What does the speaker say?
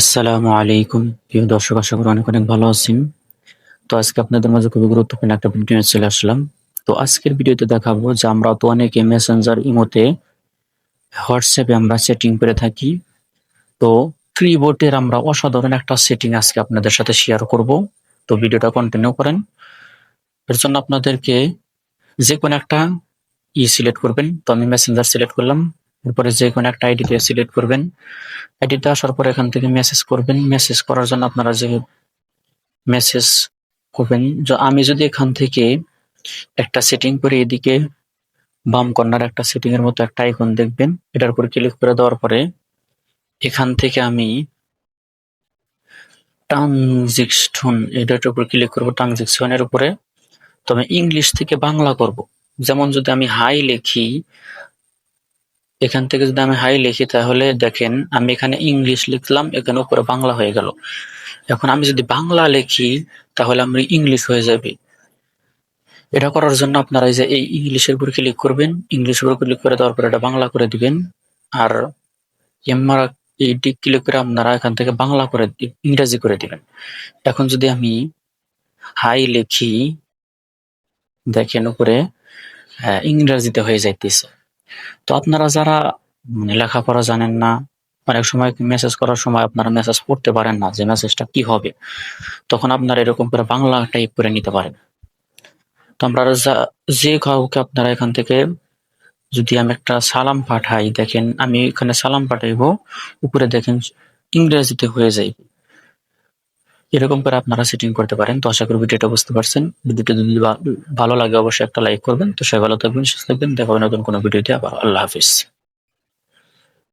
আসসালামু আলাইকুম। প্রিয় দর্শক, আশা করি অনেক অনেক ভালো আছেন। তো আজকে আপনাদের মাঝে খুবই গুরুত্বপূর্ণ একটা ভিডিও নিয়ে চলে আসলাম। তো আজকের ভিডিওতে দেখাবো যে আমরা তো অনেকে মেসেঞ্জার ইমোতে হোয়াটসঅ্যাপে আমরা সেটিং করে থাকি। তো ট্রিবোটের আমরা অসাধারণ একটা সেটিং আজকে আপনাদের সাথে শেয়ার করব। তো ভিডিওটা কন্টিনিউ করেন। এর জন্য আপনাদেরকে যে কোনো একটা ই সিলেক্ট করবেন। তো আমি মেসেঞ্জার সিলেক্ট করলাম। এরপরে যে কোনো একটা আইডিতে সিলেক্ট করবেন। আইডিতে আসার পর এখান থেকে মেসেজ করবেন। মেসেজ করার জন্য আপনারা যে মেসেজ করবেন আমি যদি এখান থেকে একটা সেটিং করে এদিকে বাম কর্নার একটা সেটিং এর মতো একটা আইকন দেখবেন, এটার উপর ক্লিক করে দেওয়ার পরে এখান থেকে আমি ট্রানজিকশন এটার উপর ক্লিক করব ট্রানজিকশনের উপরে। তবে ইংলিশ থেকে বাংলা করব। যেমন যদি আমি হাই লিখি এখান থেকে যদি আমি হাই লিখি তাহলে দেখেন আমি এখানে ইংলিশ লিখলাম এখানে উপরে বাংলা হয়ে গেল। এখন আমি যদি বাংলা লিখি তাহলে আমার ইংলিশ হয়ে যাবে। এটা করার জন্য আপনারা এই যে এই ইংলিশের উপর ক্লিক করবেন ইংলিশের উপর ক্লিক করে দেওয়ার এটা বাংলা করে দিবেন। আর এমআর এইটি ক্লিক করে আপনারা এখান থেকে বাংলা করে ইংরেজি করে দিবেন। এখন যদি আমি হাই লিখি দেখেন উপরে হ্যাঁ, ইংরেজিতে হয়ে যাইতেছে। তো আপনারা যারা মানে লেখাপড়া জানেন না, অনেক সময় মেসেজ করার সময় আপনারা মেসেজ পড়তে পারেন না যে মেসেজটা কি হবে। তখন আপনারা এরকম করে বাংলা টাইপ করে নিতে পারেন। তো আমরা যা- কাউকে আপনারা এখান থেকে যদি আমি একটা সালাম পাঠাই, দেখেন আমি এখানে সালাম পাঠাইবো, উপরে দেখেন ইংরেজিতে হয়ে যায় এরকম করে আপনারা সেটিং করতে পারেন। তো আশা করি ভিডিওটা বুঝতে পারছেন। ভিডিওটা যদি ভালো লাগে অবশ্যই একটা লাইক করবেন। তো সবাই ভালো থাকবেন, সুস্থ থাকবেন। দেখা হবে নতুন কোনো ভিডিওতে। আবার আল্লাহ হাফিজ।